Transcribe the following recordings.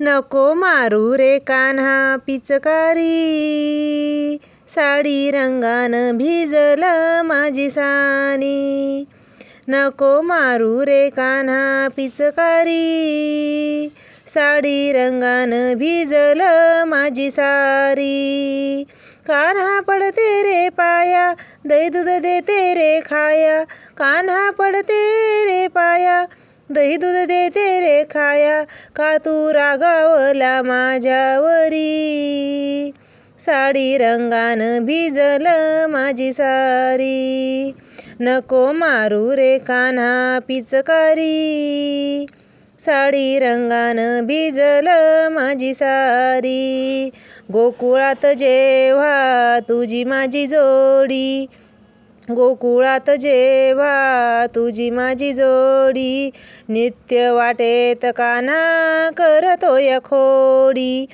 नको मारू रे कान्हा पिचकारी. साडी रंगानं भिजलं माझी सानी. नको मारू रे कान्हा पिचकारी. साडी रंगानं भिजलं माझी सारी. कान्हा पडते रे पाया दही दूध देते रे खाया. कान्हा पडते रे पाया दही दूध देते रे खाया का तू रागावला माझ्यावरी? साडी रंगानं भिजलं माझी सारी. नको मारू रे कान्हा पिचकारी. साडी रंगानं भिजलं माझी सारी. गोकुळात जेव्हा तुझी माझी जोडी गोकुळात जेव्हा तुझी माझी जोडी नित्य वाटेत काना करतोय खोडी.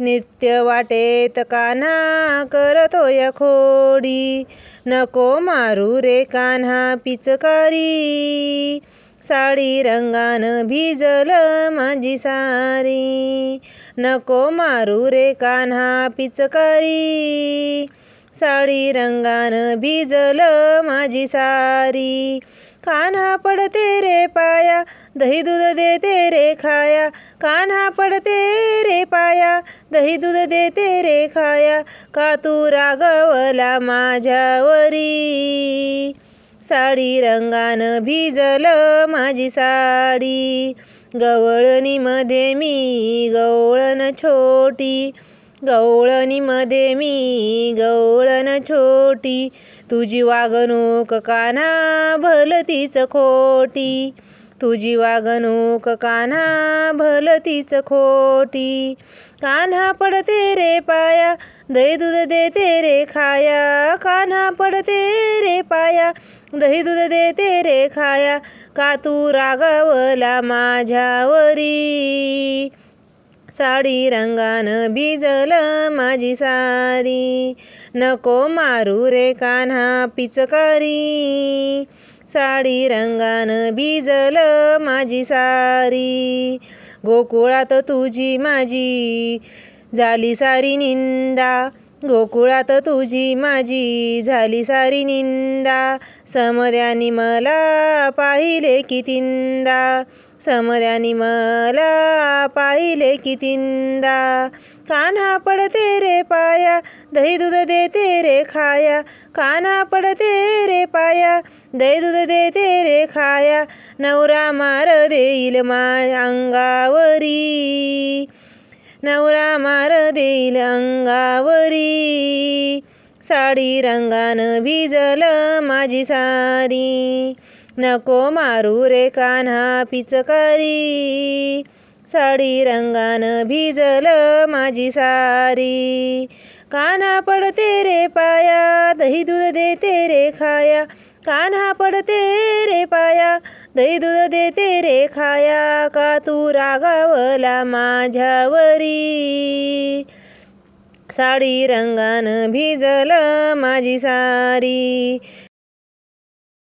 नित्य वाटेत काना करतोय खोडी. नको मारू रे कान्हा पिचकारी. साडी रंगानं भिजलं माझी सारी. नको मारू रे कान्हा पिचकारी. साडी रंगानं भिजलं माझी सारी. कान्हा पडते रे पाया दही दूध देते रे खाया. कान्हा पडते रे पाया दही दूध देते रे खाया. का तू रागवला माझ्यावरी? साडी रंगानं भिजलं माझी साडी. गवळणीमध्ये मी गवळण छोटी. गवळणीमध्ये मी गवळण छोटी. तुझी वागणूक काना भलतीच खोटी. तुझी वागणूक कान्हा भलतीच खोटी. कान्हा पडते रे पाया दही दूध देते रे खाया. कान्हा पडते रे पाया दही दूध देते रे खाया. का तू रागावला माझ्यावरी? साडी रंगानं भिजलं माझी सारी नको मारू रे कान्हा पिचकारी. साडी रंगानं भिजलं माझी सारी गोकुळात तुझी माझी झाली सारी निंदा. गोकुळात तुझी माझी झाली सारी निंदा. समद्यानी मला पाहिले कितींदा समद्यानी मला पाहिले कितींदा कान्हा पडते रे पाया दही दूध देते रे खाया. कान्हा पडते रे पाया दही दूध देते रे खाया. नवरा मार देईल माय अंगावरी. नवरा मार देईल अंगावरी. साडी रंगानं भिजलं माझी सारी. नको मारू रे कान्हा पिचकारी. साडी रंगानं भिजलं माझी सारी. कान्हा पडते रे पाया दही दूध देते रे खाया. कान्हा पडते रे पाया दही दूध देते रे खाया. का तू रागावला माझ्यावरी? साडी रंगानं भिजलं माझी सारी.